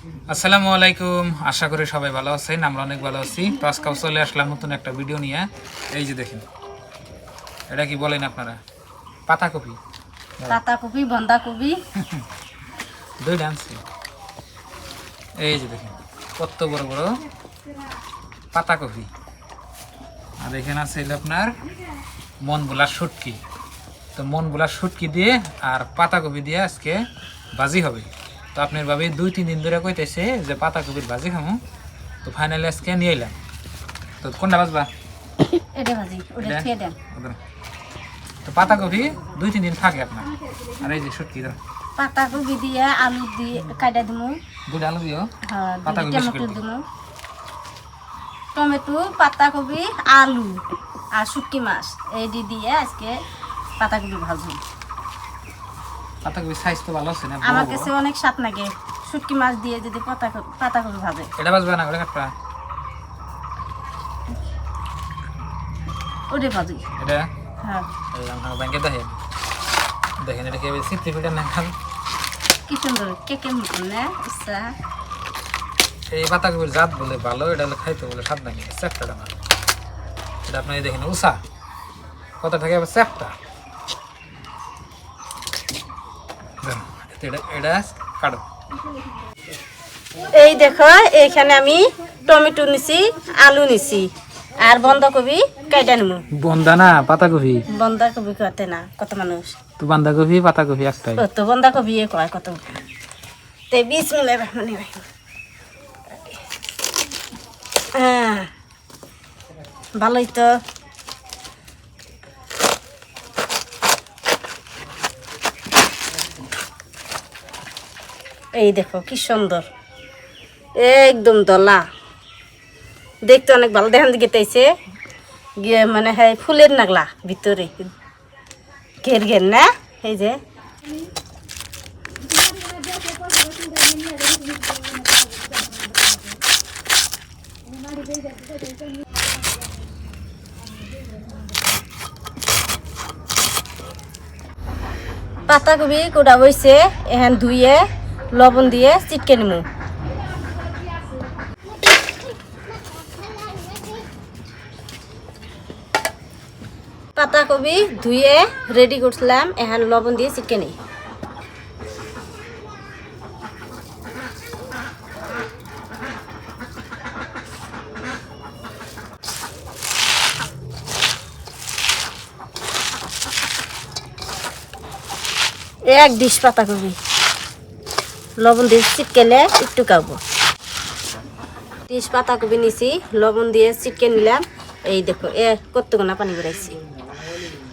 আসসালামু আলাইকুম। আশা করি সবাই ভালো আছেন আমরা অনেক ভালো আছি। তো আজকাল চলে আসলাম নতুন একটা ভিডিও নিয়ে। এই যে দেখেন এটা কি বলেন আপনারা? পাতাকপি। পাতাকপি বন্ধাকপি। দুই ডান্স এই যে দেখেন কত বড় বড় পাতাকপি। আর এখানে আছে আপনার মন বোলার শুটকি। তো মন বোলার শুটকি দিয়ে আর পাতাকপি দিয়ে আজকে বাজি হবে। তো আপনার ভাবে দুই তিন দিন ধরে কইতেছে যে পাতাকপির ভাজি খামো। তো ফাইনালি আজকে নিয়ে এলাম। তো কোনটা বাজবা এটা ভাজি ওটা খেয়ে দেন। তো পাতাকপি দুই তিন দিন থাকে আপনার। আর এই যে শুটকি দাও পাতাকপি দিয়ে আলু দিয়ে কাটা দিমু। দুটো আলু দিও? হ্যাঁ টমেটো। দিমু। টমেটো পাতাকপি আলু আর শুটকি মাছ। এই দি দিয়ে আজকে পাতাকপি ভাজবো। পাতাকপির সাইজ তো ভালো আছে না আমার কাছে অনেক স্বাদ লাগে। শুটকি মাছ দিয়ে যদি পাতাকপি পাতাকপি ভাবে এটা বাজবে না ওটা কাটবা। ওটা ভাজি। এটা? হ্যাঁ। এই ব্যাংকে দেখেন। দেখেন এটা কি সিদ্ধি পিঠা না খান। কি সুন্দর কেকের মতন না? ইচ্ছা এই পাতাকপির জাত বলে ভালো এটা খাইতে বলে স্বাদ চ্যাপটা না। এটা আপনি দেখেন উষা। কত থাকে? আবার চ্যাপটা দেখেন, এটা কাটো। এই দেখো এইখানে আমি টমেটো নিছি আলু নিছি আর বন্ধাকপি কাইটা নিমু। বন্দা না পাতাকপি? বন্ধাকপি কাটে না কত মানুষ? তো বান্ধাকপি পাতাকপি একটাই। তো বন্ধাকপি এ কয় কত? তে বিশ মিলে মানে হ্যাঁ ভালোই তো। এই দেখো, কি সুন্দর। একদম দলা। দেখতে অনেক ভালো। দেখান দিকে তাইছে গিয়ে মানে হ্যাঁ ফুলের নাগলা ভিতরে। ঘের ঘের, না? এই যে। পাতাকপি কোটা বইছে এখান ধুয়ে লবণ দিয়ে চিটকে নিমু। পাতাকপি ধুয়ে রেডি করছিলাম, এখন লবণ দিয়ে চিটকে নিই। এক ডিশ পাতাকপি লবণ দিয়ে চিটকেলে একটু খাব ডিশ পাতাকপি নিছি, লবণ দিয়ে চিটকে নিলাম। এই দেখো, এ কতগুনা পানি বেড়াইছি।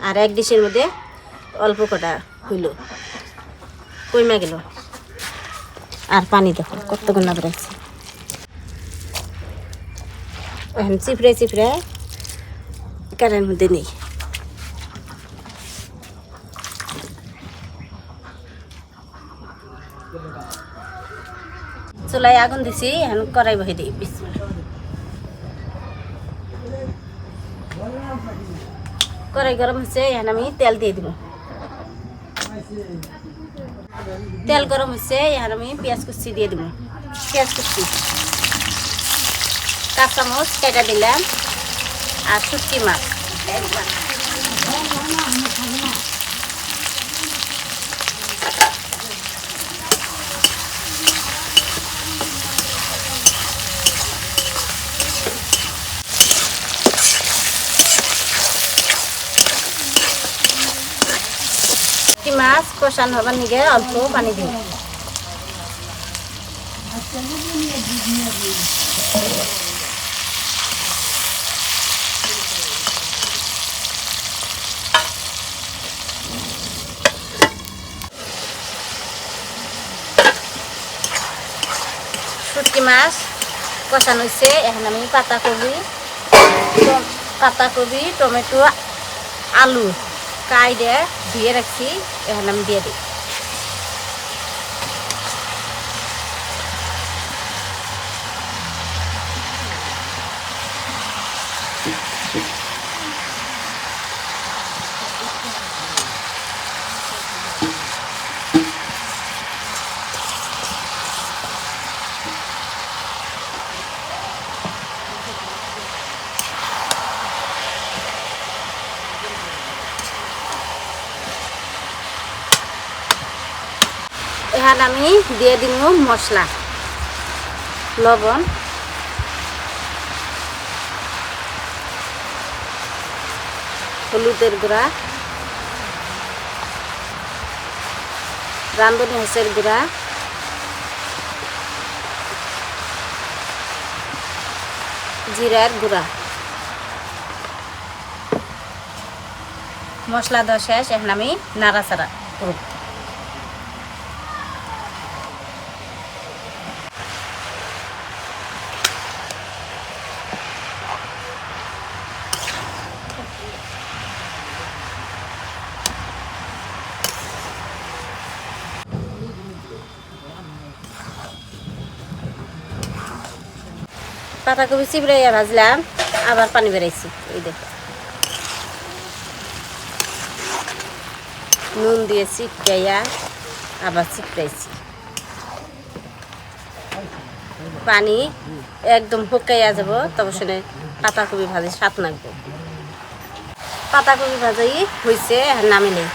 আর এক ডিশের মধ্যে অল্প কটা হইল। কইমা গেল। আর পানি দেখো কতগুনা বেড়াইছি। এখন চিপড়ে চিপড়ে কারের মধ্যে নেই। চুলায় আগুন দিছি এখন কড়াই বহে দিই। কড়াই গরম হচ্ছে এখন আমি তেল দিয়ে দিব। তেল গরম হচ্ছে এখন আমি পেঁয়াজ কুচি দিয়ে দিব। পেঁয়াজ কুচি। কাঁচামচ কেটে দিলাম, আর শুটকি মাছ শুটকি মাছ কষান হবার নিগে অল্প পানি দিই শুটকি মাছ কষানো হয়েছে এখন আমি পাতাকপি টম- পাতাকপি, টমেটো, আলু। কাই ধুয়ে রাখছি এখন আমি দিয়ে দিই। এখন আমি দিয়ে দিব মশলা লবণ। হলুদের গুঁড়া। রান্ধনি হাঁসের গুঁড়া। জিরার গুঁড়া। মশলা দেওয়া শেষ, এখন আমি নাড়াচাড়া করব। পাতাকপি চিপড়াইয়া ভাজলাম, আবার পানি বেড়াইছি এই দেখো। নুন দিয়ে চিপকাইয়া আবার চিপকাইছি পানি একদম শুকাইয়া যাব, তবে শুনে পাতাকপি ভাজি স্বাদ লাগবে। পাতাকপি ভাজাই হয়েছে নামি নেই।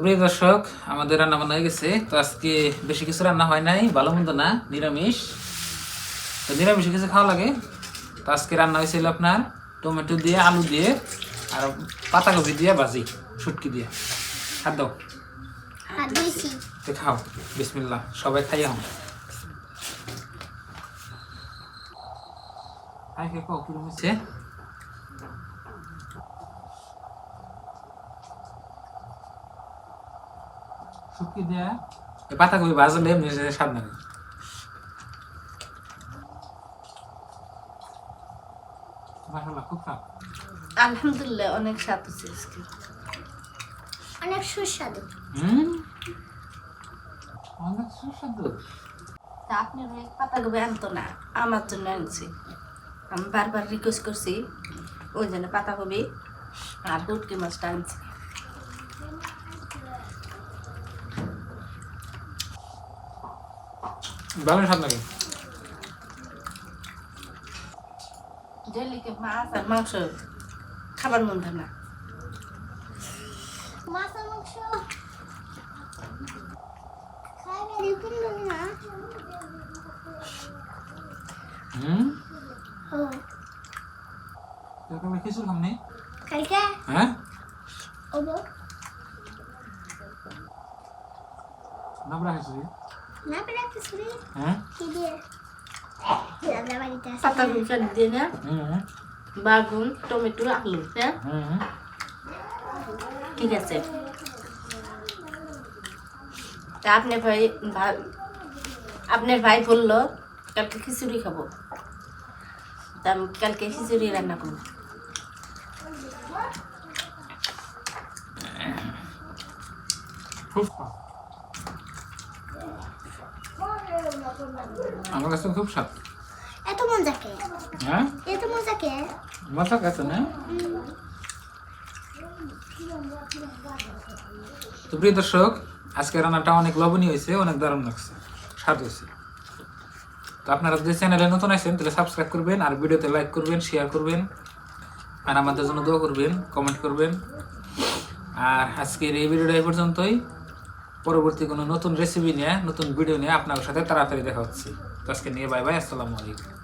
প্রিয় দর্শক আমাদের রান্না বান্না হয়ে গেছে। তো আজকে বেশি কিছু রান্না হয় নাই ভালো মন্দ না নিরামিষ। তো নিরামিষ কিছু খাওয়া লাগে। তো আজকে রান্না হয়েছিল আপনার টমেটো দিয়ে আলু দিয়ে আর পাতাকপি দিয়ে ভাজি শুটকি দিয়ে। হাত দাও। তো খাও। বিসমিল্লা সবাই খাই খেয়ে খাও কিরম হয়েছে শুটকি দিয়ে এই পাতাকপি ভাজলে এমনি স্বাদ লাগে। আলহামদুলিল্লাহ অনেক স্বাদ হচ্ছে আজকে। অনেক সুস্বাদু। হুম? অনেক সুস্বাদু। তা আপনি ওই পাতাকপি আনতো না আমার জন্য আনছি। আমি বারবার রিকোয়েস্ট করছি ওই জন্য পাতাকপি আর হুটকি মাছটা আনছি। ভালো স্বাদ লাগে জেলিকে মাছ আর মাংস খাবার মন থাকে না মাংস হুম কালকে হ্যাঁ ওবো নাবড়া খিচুড়ি না পেলে কিছু নেই দিয়ে পাতাকপি কাটি দিয়ে বাগুন টমেটো আলু হ্যাঁ ঠিক আছে তা আপনার ভাই আপনার ভাই বলল কালকে খিচুড়ি খাব তা আমি কালকে খিচুড়ি রান্না করব খুব স্বাদ আমার কাছে খুব স্বাদ। এত মজা কে? হ্যাঁ? এত মজা কে? মজা গেছে না? তো প্রিয় দর্শক আজকে রান্নাটা অনেক লবণীয় হয়েছে অনেক দারুণ লাগছে স্বাদ হয়েছে। তো আপনারা যদি চ্যানেলে নতুন আছেন তাহলে সাবস্ক্রাইব করবেন আর ভিডিওতে লাইক করবেন শেয়ার করবেন। আর আমাদের জন্য দোয়া করবেন কমেন্ট করবেন। আর আজকের এই ভিডিওটা এই পর্যন্তই। পরবর্তী কোনো নতুন রেসিপি নিয়ে, নতুন ভিডিও নিয়ে আপনার সাথে তাড়াতাড়ি দেখা হচ্ছে। তো আজকে নিয়ে বাই বাই আসসালামু আলাইকুম।